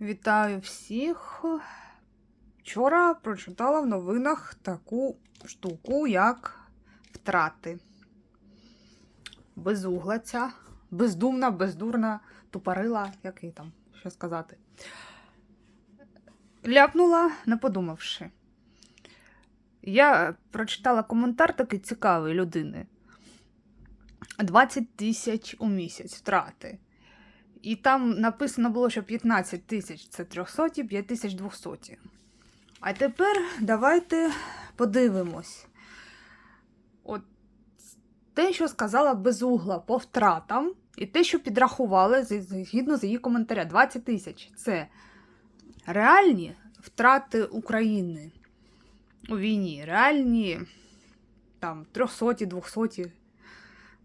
Вітаю всіх. Вчора прочитала в новинах таку штуку, як втрати. Безугла ця, бездумна, бездурна, тупорила, як їй там, що сказати. Ляпнула, не подумавши. Я прочитала коментар такий цікавий людини. 20 тисяч у місяць втрати. І там написано було, що 15 тисяч це 300, 5 тисяч 200. А тепер давайте подивимось. От те, що сказала безугла по втратам, і те, що підрахували згідно з її коментаря, 20 тисяч це реальні втрати України у війні. Реальні там 300, 200.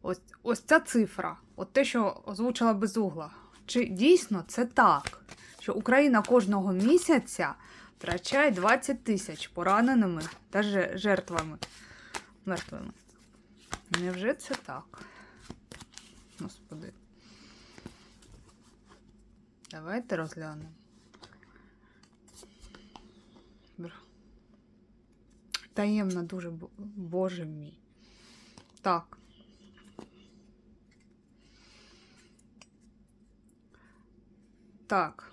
Ось, ось ця цифра, от те, що озвучила безугла. Чи дійсно це так, що Україна кожного місяця втрачає 20 тисяч пораненими та жертвами мертвими? Невже це так? Господи. Давайте розглянемо. Таємно дуже, боже мій. Так. Так.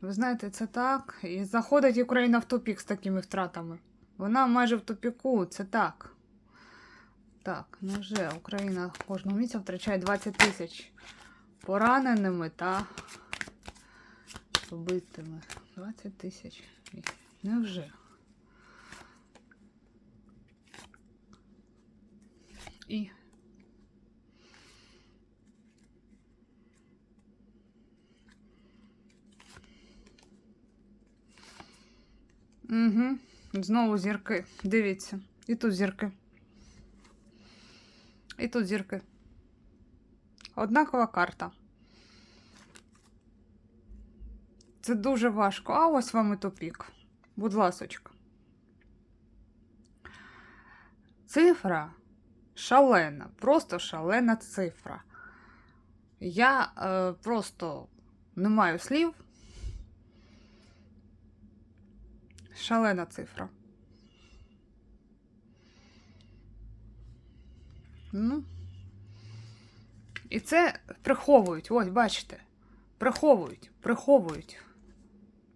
Ви знаєте, це так. І заходить Україна в тупік з такими втратами. Вона майже в тупіку, це так. Так, ну вже Україна кожного місяця втрачає 20 тисяч пораненими та вбитими. 20 тисяч. Невже? І Угу. Знову зірки. Дивіться. І тут зірки. І тут зірки. Однакова карта. Це дуже важко. А ось вам і тупік. Будь ласочка. Цифра шалена. Просто шалена цифра. Я е, просто не маю слів. Шалена цифра. Ну. І це приховують. Ось, бачите. Приховують, приховують,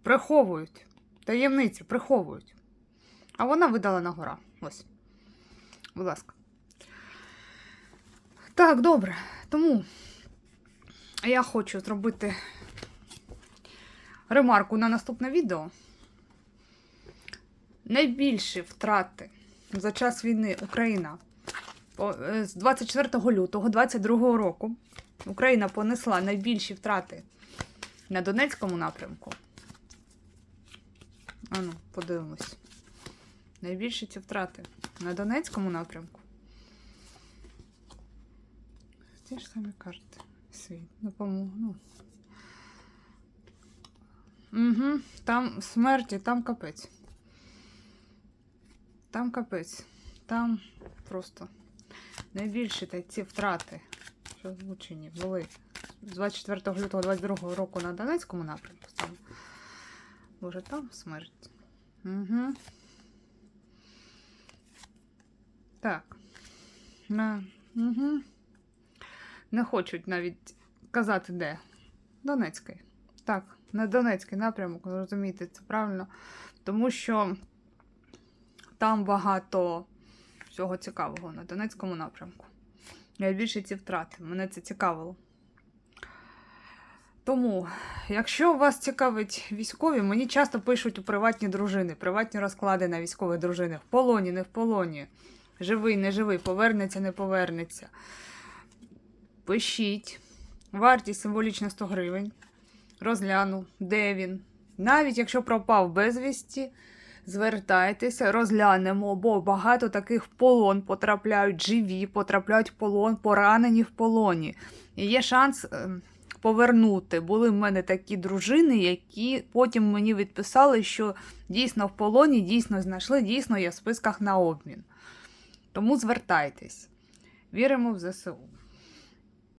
приховують. Таємниці приховують. А вона видала на гора. Ось. Будь ласка. Так, добре. Тому я хочу зробити ремарку на наступне відео. Найбільші втрати за час війни Україна е, з 24 лютого 22 року Україна понесла найбільші втрати на Донецькому напрямку. Ану, подивимось. Найбільші ці втрати на Донецькому напрямку. Ті ж самі карти. Світ. Допомогу. Ну. Угу. Там смерті, там капець. Там капець. Там просто найбільші та ці втрати, що озвучені були з 24 лютого 22 року на Донецькому напрямку. Саме. Боже, там смерть. Угу. Так. На. Угу. Не хочуть навіть казати, де. Донецький. Так, на Донецький напрямок, розумієте, це правильно. Тому що там багато всього цікавого на Донецькому напрямку. Найбільше ці втрати. Мене це цікавило. Тому, якщо вас цікавить військові, мені часто пишуть у приватні дружини, приватні розклади на військові дружини. В полоні, не в полоні. Живий, не живий, повернеться, не повернеться. Пишіть. Вартість символічна 100 гривень. Розгляну, де він. Навіть якщо пропав безвісті, звертайтеся, розглянемо, бо багато таких в полон потрапляють живі, потрапляють в полон, поранені в полоні. І є шанс е, повернути. Були в мене такі дружини, які потім мені відписали, що дійсно в полоні, дійсно знайшли, дійсно є в списках на обмін. Тому звертайтесь. Віримо в ЗСУ.